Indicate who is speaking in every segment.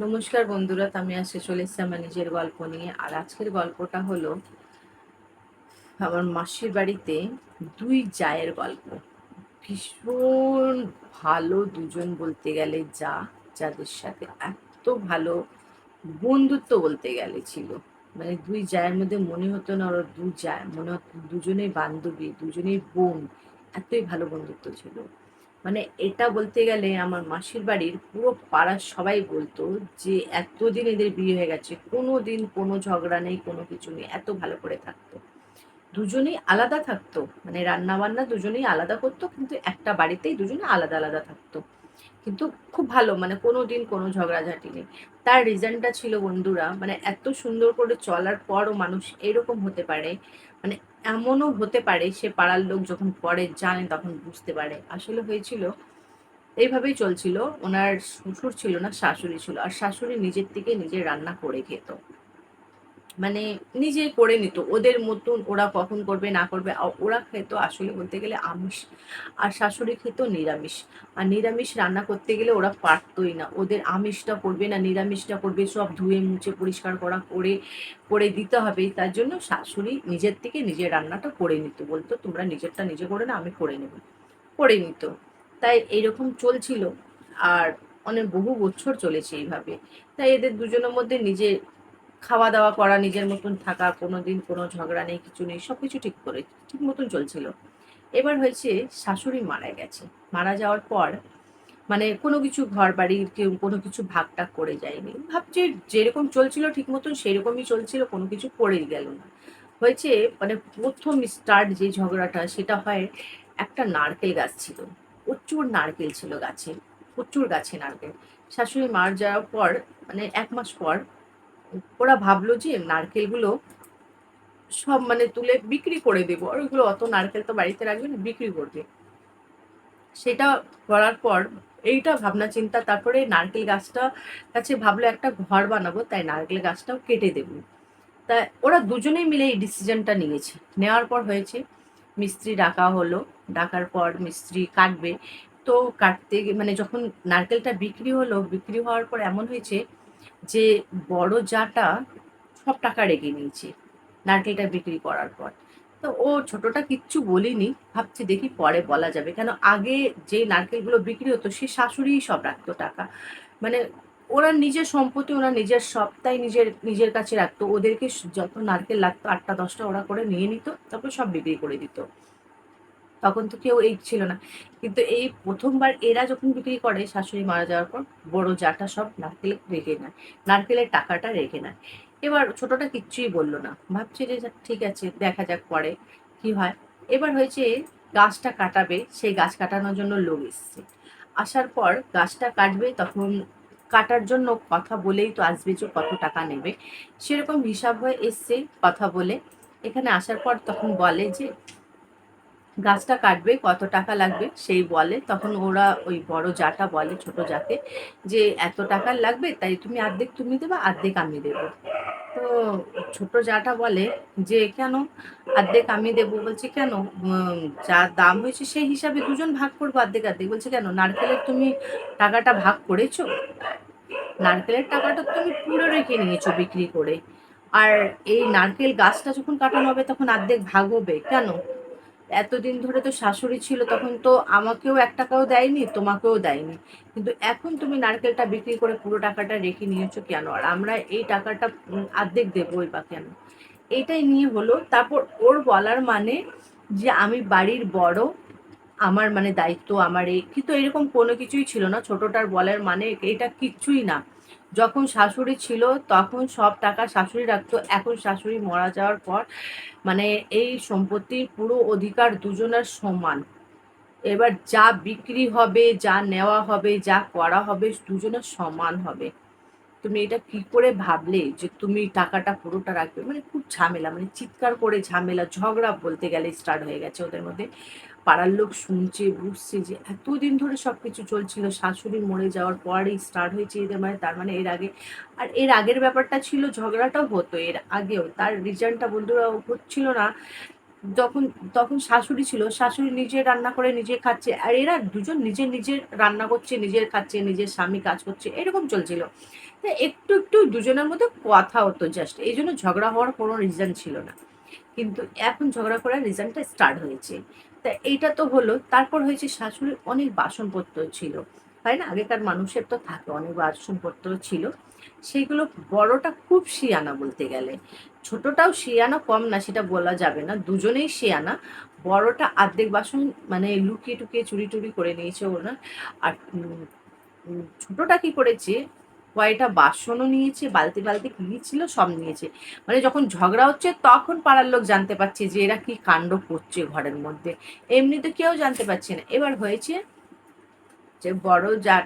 Speaker 1: নমস্কার বন্ধুরা আমি আজকে চলে এসেছি আমার নিজের গল্প নিয়ে। আর আজকের গল্পটা হলো আমার মাসির বাড়িতে দুই জায়ের গল্প। ভীষণ ভালো দুজন বলতে গেলে যা, যাদের সাথে এত ভালো বন্ধুত্ব বলতে গেলে ছিল। মানে দুই জায়ের মধ্যে মনে হতো না ওরা দু যায় মনে হতো দুজনেই বান্ধবী, দুজনেই বোন, এতই ভালো বন্ধুত্ব ছিল। মানে এটা বলতে গেলে আমার মাসির বাড়ির পুরো পাড়ার সবাই বলতো যে এতদিন এদের বিয়ে হয়ে গেছে কোনো দিন কোনো ঝগড়া নেই, কোনো কিছু নেই, এত ভালো করে থাকতো। দুজনেই আলাদা থাকতো মানে রান্না বান্না দুজনেই আলাদা করতো, কিন্তু একটা বাড়িতেই দুজনে আলাদা আলাদা থাকতো। কিন্তু খুব ভালো মানে কোনো দিন কোনো ঝগড়াঝাটি নেই। তার রিজনটা ছিল বন্ধুরা মানে এত সুন্দর করে চলার পরও মানুষ এরকম হতে পারে মানে এমনও হতে পারে সে পাড়ার লোক যখন পরে জানে তখন বুঝতে পারে। আসলে হয়েছিল, এইভাবেই চলছিল। ওনার শ্বশুর ছিল না, শাশুড়ি ছিল। আর শাশুড়ি নিজের থেকে নিজে রান্না করে খেত। মানে নিজেই করে নিত। ওদের মতন ওরা কখন করবে, না করবে ওরা খেত আসলে বলতে গেলে আমিষ। আর শাশুড়ি খেত নিরামিষ। আর নিরামিষ রান্না করতে গেলে ওরা পারতই না। ওদের আমিষটা করবে না, নিরামিষটা করবে, সব ধুয়ে মুছে পরিষ্কার করা করে করে দিতে হবে। তার জন্য শাশুড়ি নিজের থেকে নিজের রান্নাটা করে নিত। বলতো, তোমরা নিজেরটা নিজে করে না, আমি করে নেব। করে নিত। তাই এইরকম চলছিল। আর অনেক বহু বছর চলেছে এইভাবে। তাই এদের দুজনের মধ্যে নিজে খাওয়া দাওয়া করা, নিজের মতন থাকা কোনো দিন কোনো ঝগড়া নেই, কিছু নেই সব কিছু ঠিক করে, ঠিক মতন চলছিল। এবার হয়েছে শাশুড়ি মারা গেছে। মারা যাওয়ার পর মানে কোনো কিছু ঘর বাড়ির কেউ কোনো কিছু ভাগ টাগ করে যায়নি। ভাবছে যেরকম চলছিল ঠিক মতন সেরকমই চলছিল, কোনো কিছু পড়েই গেল না। হয়েছে মানে প্রথম স্টার্ট যে ঝগড়াটা, সেটা হয় একটা নারকেল গাছ ছিল। প্রচুর নারকেল ছিল গাছে, প্রচুর গাছে নারকেল। শাশুড়ি মার যাওয়ার পর মানে এক মাস পর ওরা ভাবলো যে নারকেলগুলো সব মানে তুলে বিক্রি করে দেবো। আর ওইগুলো অত নারকেল তো বাড়িতে রাখবে না, বিক্রি করবে। সেটা করার পর এইটা ভাবনা চিন্তা, তারপরে নারকেল গাছটা কাছে ভাবলো একটা ঘর বানাবো, তাই নারকেল গাছটাও কেটে দেবো। তা ওরা দুজনেই মিলে এই ডিসিশনটা নিয়েছে। নেওয়ার পর হয়েছে, মিস্ত্রি ডাকা হলো। ডাকার পর মিস্ত্রি কাটবে। তো কাটতে মানে যখন নারকেলটা বিক্রি হলো, বিক্রি হওয়ার পর এমন হয়েছে যে বড় জাটা সব টাকা রেখে নিয়েছে, নারকেলটা বিক্রি করার পর। তো ও ছোটটা কিচ্ছু বলিনি, ভাবছি দেখি পরে বলা যাবে। কেন আগে যে নারকেলগুলো বিক্রি হতো, সে শাশুড়িই সব রাখতো টাকা। মানে ওরা নিজের সম্পত্তি, ওরা নিজের সবটাই নিজের নিজের কাছে রাখতো। ওদেরকে যত নারকেল লাগতো, আটটা, দশটা ওরা করে নিয়ে নিত, তারপর সব বিক্রি করে দিত। তখন তো কেউ এই ছিল না। কিন্তু এই প্রথমবার এরা যখন বিক্রি করে, শাশুড়ি মারা যাওয়ার পর বড় জাটা সব নারকেল রেখে নেয়। নারকেলের টাকাটা রেখে নেয়। এবার ছোটটা কিচ্ছুই বলল না। ভাবছে যে ঠিক আছে, দেখা যাক পরে কি হয়। এবার হয়েছে গাছটা কাটাবে, সেই গাছ কাটানোর জন্য লোক এসছে। আসার পর গাছটা কাটবে, তখন কাটার জন্য কথা বলেই তো আসবে যে কত টাকা নেবে। সেরকম হিসাব হয়ে এসছে কথা বলে। এখানে আসার পর তখন বলে যে গাছটা কাটবে, কত টাকা লাগবে সেই বলে। তখন ওরা ওই বড় জাটা বলে, ছোট জাকে যে এত টাকা লাগবে, তাই তুমি অর্ধেক তুমি দেবে, অর্ধেক আমি দেবো। তো ছোট জাটা বলে যে, কেন? অর্ধেক আমি দেবো। বলছে, কেন? যা দাম হয়েছে সেই হিসাবে দুজন ভাগ করব অর্ধেক অর্ধেক। বলছে, কেন? নারকেলের তুমি টাকাটা ভাগ করেছ? নারকেলের টাকাটা তুমি পুরো রেখে নিয়েছো বিক্রি করে। আর এই নারকেল গাছটা যখন কাটানো হবে, তখন অর্ধেক ভাগ হবে। কেন? এতদিন ধরে তো শাশুড়ি ছিল, তখন তো আমাকেও এক টাকাও দেয়নি, তোমাকেও দেয়নি। কিন্তু এখন তুমি নারকেলটা বিক্রি করে পুরো টাকাটা রেখে নিয়েছো কেন? আর আমরা এই টাকাটা অর্ধেক দেবোই বা কেন? এইটাই নিয়ে হলো। তারপর ওর বলার মানে যে আমি বাড়ির বড়, আমার মানে দায়িত্ব, আমার এই, কিন্তু এরকম কোনো কিছুই ছিল না। ছোটটার বলার মানে এটা কিচ্ছুই না। যখন শাশুড়ি ছিল, তখন সব টাকা শাশুড়ি রাখতো। এখন শাশুড়ি মারা যাওয়ার পর মানে এই সম্পত্তির পুরো অধিকার দুজনের সমান। এবার যা বিক্রি হবে, যা নেওয়া হবে, যা করা হবে, দুজনের সমান হবে। তুমি এটা কি করে ভাবলে যে তুমি টাকাটা পুরোটা রাখবে? মানে খুব ঝামেলা মানে চিৎকার করে ঝামেলা, ঝগড়া বলতে গেলে স্টার্ট হয়ে গেছে ওদের মধ্যে। পাড়ার লোক শুনছে, বুঝছে যে এতদিন ধরে সব কিছু চলছিল, শাশুড়ি মরে যাওয়ার পরেই স্টার্ট হয়েছে এদের মানে তার মানে এর আগে। আর এর আগের ব্যাপারটা ছিল, ঝগড়াটাও হতো এর আগেও। তার রিজনটা বন্ধুরা হচ্ছিল না। যখন, তখন শাশুড়ি ছিল, শাশুড়ি নিজে রান্না করে নিজে খাচ্ছে, আর এরা দুজন নিজে নিজের রান্না করছে নিজের খাচ্ছে, নিজের স্বামী কাজ করছে, এরকম চলছিল। একটু একটু দুজনের মধ্যে কথা হতো জাস্ট এই জন্য ঝগড়া হওয়ার কোনো রিজন ছিল না। কিন্তু এখন ঝগড়া করার রিজনটা স্টার্ট হয়েছে। তা এইটা তো হলো, তারপর হয়েছে শাশুড়ির অনেক বাসনপত্র ছিল। তাই না? আগেকার মানুষের তো থাকে অনেক বাসনপত্র ছিল। সেইগুলো বড়টা খুব শিয়ানা বলতে গেলে। ছোটটাও শিয়ানা, কম না, সেটা বলা যাবে না। দুজনেই শিয়ানা। বড়টা আর্ধেক বাসন মানে লুকিয়ে টুকিয়ে চুরি টুরি করে নিয়েছে ওরা আর ছোটটা কি করেছে কয়টা বাসনও নিয়েছে, বালতি বালতি কি ছিল সব নিয়েছে। মানে যখন ঝগড়া হচ্ছে তখন পাড়ার লোক জানতে পারছে যে এরা কি কাণ্ড করছে ঘরের মধ্যে। এমনি তো কেউ জানতে পারছে না। এবার হয়েছে যে বড় যা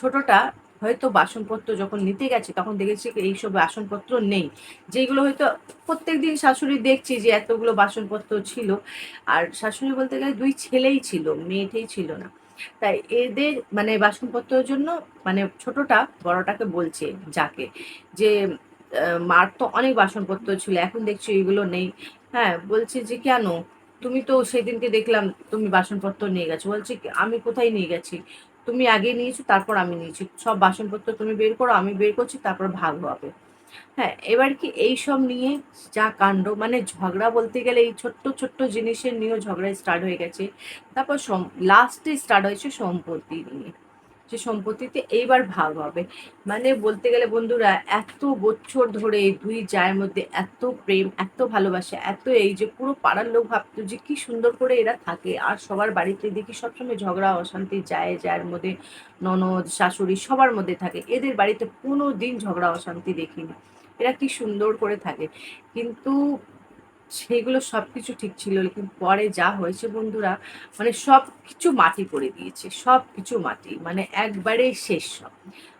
Speaker 1: ছোটটা হয়তো বাসনপত্র যখন নিতে গেছে তখন দেখেছি এইসব বাসনপত্র নেই। যেগুলো হয়তো প্রত্যেক দিন শাশুড়ি দেখছি যে এতগুলো বাসনপত্র ছিল। আর শাশুড়ি বলতে গেলে দুই ছেলেই ছিল, মেয়েটেই ছিল না। তাই এদের মানে বাসনপত্রের জন্য মানে ছোটটা বড়টাকে বলছে যাকে যে মার তো অনেক বাসনপত্র ছিল, এখন দেখছি এইগুলো নেই। হ্যাঁ বলছে যে, কেন? তুমি তো সেদিনকে দেখলাম তুমি বাসনপত্র নিয়ে গেছো। বলছি আমি কোথায় নিয়ে গেছি? তুমি আগে নিয়েছো, তারপর আমি নিয়েছি। সব বাসনপত্র তুমি বের করো, আমি বের করছি, তারপর ভাগ হবে। হ্যাঁ এবার কি এই সব নিয়ে যা কাণ্ড মানে ঝগড়া বলতে গেলে এই ছোট্ট ছোট্ট জিনিসের নিয়েও ঝগড়া স্টার্ট হয়ে গেছে। তারপর লাস্টে স্টার্ট হয়েছে সম্পত্তি নিয়ে। যে সম্পত্তিতে এইবার ভাগ হবে। মানে বলতে গেলে বন্ধুরা, এত বছর ধরে দুই জায়ের মধ্যে এত প্রেম, এত ভালোবাসা, এত এই যে পুরো পাড়ার লোক ভাবতো যে কি সুন্দর করে এরা থাকে। আর সবার বাড়িতে দেখি সবসময় ঝগড়া, অশান্তি যায় যার মধ্যে ননদ, শাশুড়ি সবার মধ্যে থাকে। এদের বাড়িতে কোনো দিন ঝগড়া, অশান্তি দেখিনি। এরা কি সুন্দর করে থাকে। কিন্তু সেগুলো সব কিছু ঠিক ছিল কিন্তু পরে যা হয়েছে বন্ধুরা মানে সব কিছু মাটি করে দিয়েছে সব কিছু মাটি মানে একবারে শেষ সব।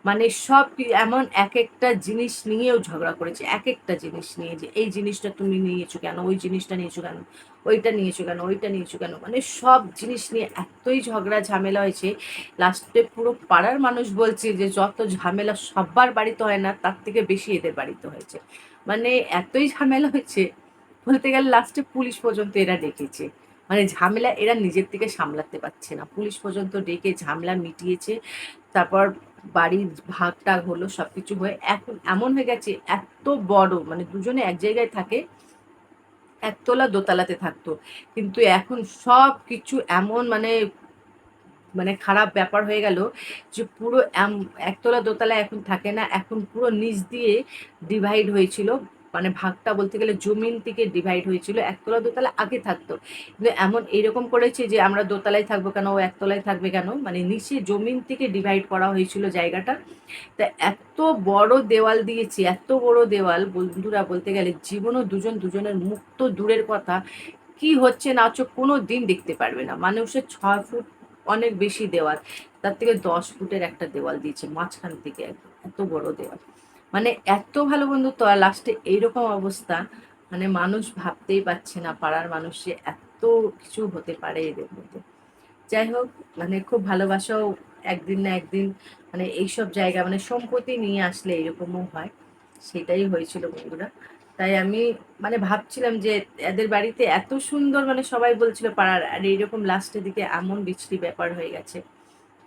Speaker 1: মানে সব এমন এক একটা জিনিস নিয়েও ঝগড়া করেছে এক একটা জিনিস নিয়ে যে এই জিনিসটা তুমি নিয়েছো কেন, ওই জিনিসটা নিয়েছো কেন, ওইটা নিয়েছো কেন, ওইটা নিয়েছো কেন মানে সব জিনিস নিয়ে এতই ঝগড়া ঝামেলা হয়েছে। লাস্টে পুরো পাড়ার মানুষ বলছে যে যত ঝামেলা সবার বাড়িতে হয় না, তার থেকে বেশি এদের বাড়িতে হয়েছে। মানে এতই ঝামেলা হয়েছে বলতে গেলে লাস্টে পুলিশ পর্যন্ত এরা ডেকেছে। মানে ঝামেলা এরা নিজের থেকে সামলাতে পারছে না। পুলিশ পর্যন্ত ডেকে ঝামেলা মিটিয়েছে, তারপর বাড়ির ভাগ টাগ হলো সব কিছু হয়ে এখন এমন হয়ে গেছে, এত বড় মানে দুজনে এক জায়গায় থাকে, একতলা দোতলাতে থাকতো। কিন্তু এখন সব কিছু এমন মানে মানে খারাপ ব্যাপার হয়ে গেল যে পুরো একতলা দোতলা এখন থাকে না, এখন পুরো নিচ দিয়ে ডিভাইড হয়েছিল। মানে ভাগটা বলতে গেলে জমিন থেকে ডিভাইড হয়েছিল, একতলা দোতলা আগে থাকতো। কিন্তু এমন এইরকম করেছে যে আমরা দোতলায় থাকব কেন, ও একতলায় থাকবে কেন? মানে নিচে জমিন থেকে ডিভাইড করা হয়েছিল জায়গাটা। তা এত বড় দেওয়াল দিয়েছে, এত বড় দেওয়াল, বন্ধুরা বলতে গেলে জীবনও দুজন দুজনের মুখ তো দূরের কথা। কি হচ্ছে না হচ্ছে কোনো দিন দেখতে পারবে না। মানুষের ছয় ফুট অনেক বেশি দেওয়াল, তার থেকে দশ ফুটের একটা দেওয়াল দিয়েছে, মাঝখান থেকে এত বড় দেওয়াল। মানে এত ভালো বন্ধুত্ব আর লাস্টে এইরকম অবস্থা মানে মানুষ ভাবতেই পারছে না, পাড়ার মানুষে এত কিছু হতে পারে এদের মধ্যে। যাই হোক মানে খুব ভালোবাসাও একদিন না একদিন মানে এইসব জায়গা মানে সম্পত্তি নিয়ে আসলে এরকমও হয়। সেটাই হয়েছিল বন্ধুরা। তাই আমি মানে ভাবছিলাম যে এদের বাড়িতে এত সুন্দর মানে সবাই বলছিল পাড়ার, আর এইরকম লাস্টের দিকে এমন বিচ্ছিরি ব্যাপার হয়ে গেছে।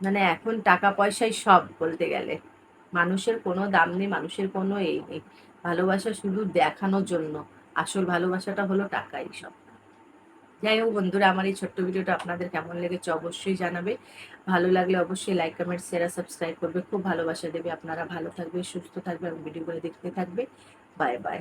Speaker 1: মানে এখন টাকা পয়সাই সব বলতে গেলে। মানুষের কোনো দাম নেই, মানুষের কোনো এই নেই। ভালোবাসা শুধু দেখানোর জন্য। আসল ভালোবাসাটা হলো টাকা এইসব যাই হোক বন্ধুরা, আমার এই ছোট্ট ভিডিওটা আপনাদের কেমন লেগেছে অবশ্যই জানাবে। ভালো লাগলে অবশ্যই লাইক কমেন্ট শেয়ার সাবস্ক্রাইব করবে। খুব ভালোবাসা দেবে। আপনারা ভালো থাকবে, সুস্থ থাকবে এবং ভিডিওগুলো দেখতে থাকবে। Bye bye